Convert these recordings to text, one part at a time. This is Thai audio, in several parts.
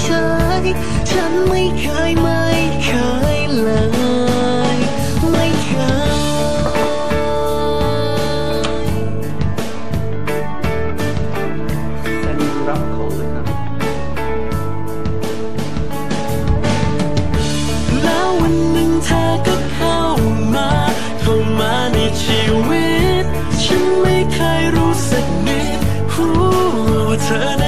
เฉยฉันไม่เคยไม่เคยเลย ไม่เคยเป็นรับของนะครับ แล้ววันหนึ่งเธอก็เข้ามาเข้ามาในชีวิต ฉันไม่เคยรู้สึกนิดรู้ว่าเธอน่ะ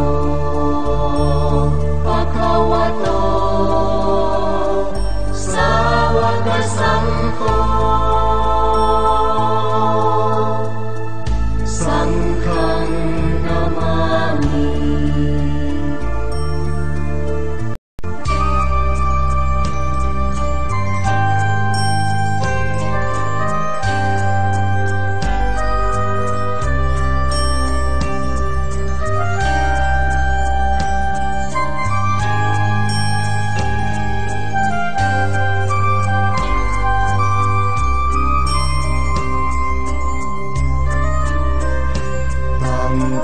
า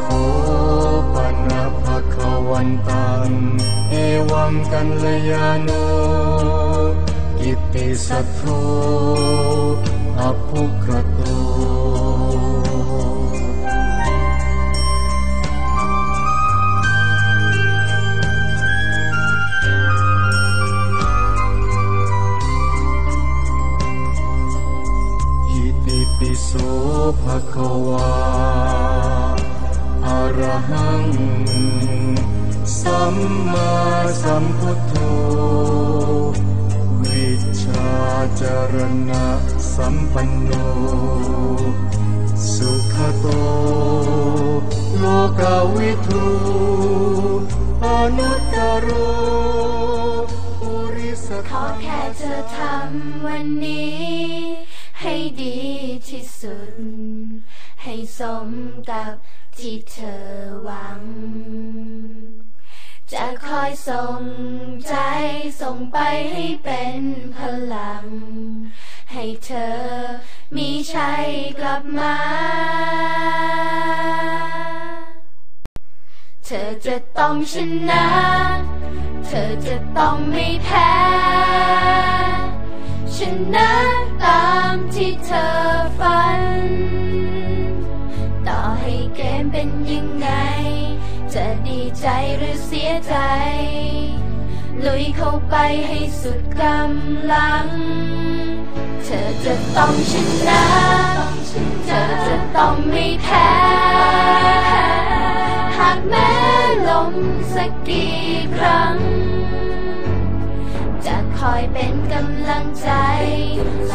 โคปนะภะคะวันตัง เอวังกัลยาโน กิติสัทโธอภุคโต ระหัง สัมมาสัมพุทโธ วิชาจรณะสัมปันโน สุขโต โลกาวิทูอนุตตโรปุริสขอแค่เธอทำวันนี้ ให้ดีที่สุด ให้สมกับ ที่เธอหวัง จะคอยส่งใจส่งไปให้เป็นพลัง ให้เธอมีชัยกลับมา เธอจะต้องชนะ เธอจะต้องไม่แพ้ชนะตามที่เธอฝัน เป็นยังไง จะดีใจหรือเสียใจ ลุยเข้าไปให้สุดกำลัง เธอจะต้องชนะ เธอจะต้องไม่แพ้ หากแม้ล้มสักกี่ครั้ง คอยเป็นกำลังใจ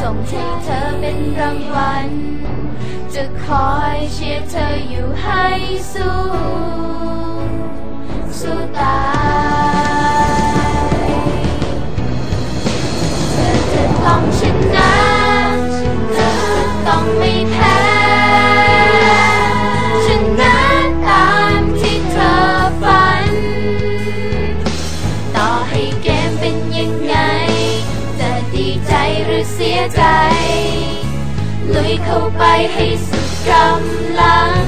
ส่งให้เธอเป็นรางวัล จะคอยเชียร์เธออยู่ให้สู้ เข้าไปให้สุดกำลัง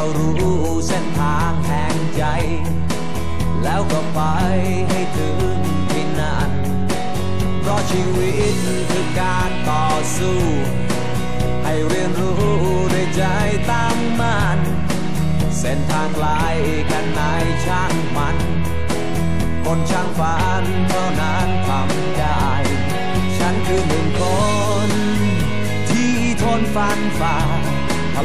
เรารู้เส้นทางแห่งใจ แล้วก็ไปให้ถึงที่นั่นเพราะชีวิตคือการต่อสู้ ให้เรียนรู้ด้วยใจตั้งมั่นเส้นทางไกลแค่ไหนช่างมัน คนช่างฝันเท่านั้น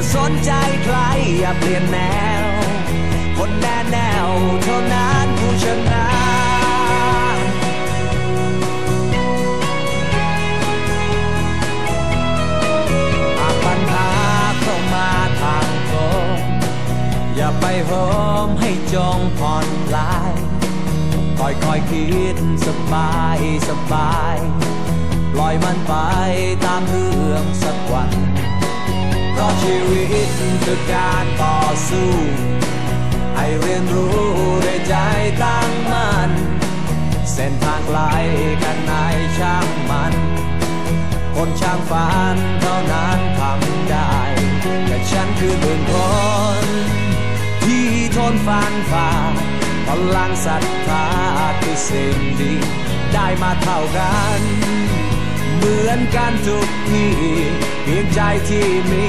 าสนใจใครอย่าเปลี่ยนแนว คนแน่แนวเท่านั้นผู้ชนะปัญหาเข้ามาทางตรงอย่าไปโหมให้จงผ่อนคลายค่อยค่อยคิดสบายสบาย ปล่อยมันไปตามเรื่องสักวัน ชีวิตคือการต่อสู้ให้เรียนรู้ด้วยใจตั้งมั่นเส้นทางไกลกันไหนช่างมัน คนช่างฝันเท่านั้นทำได้ แต่ฉันคือหนึ่งคน ที่ทนฟันฝ่าพลังศรัทธาคือสิ่งดี ได้มาเท่ากัน เหมือนกันทุกทีเพียงใจที่มี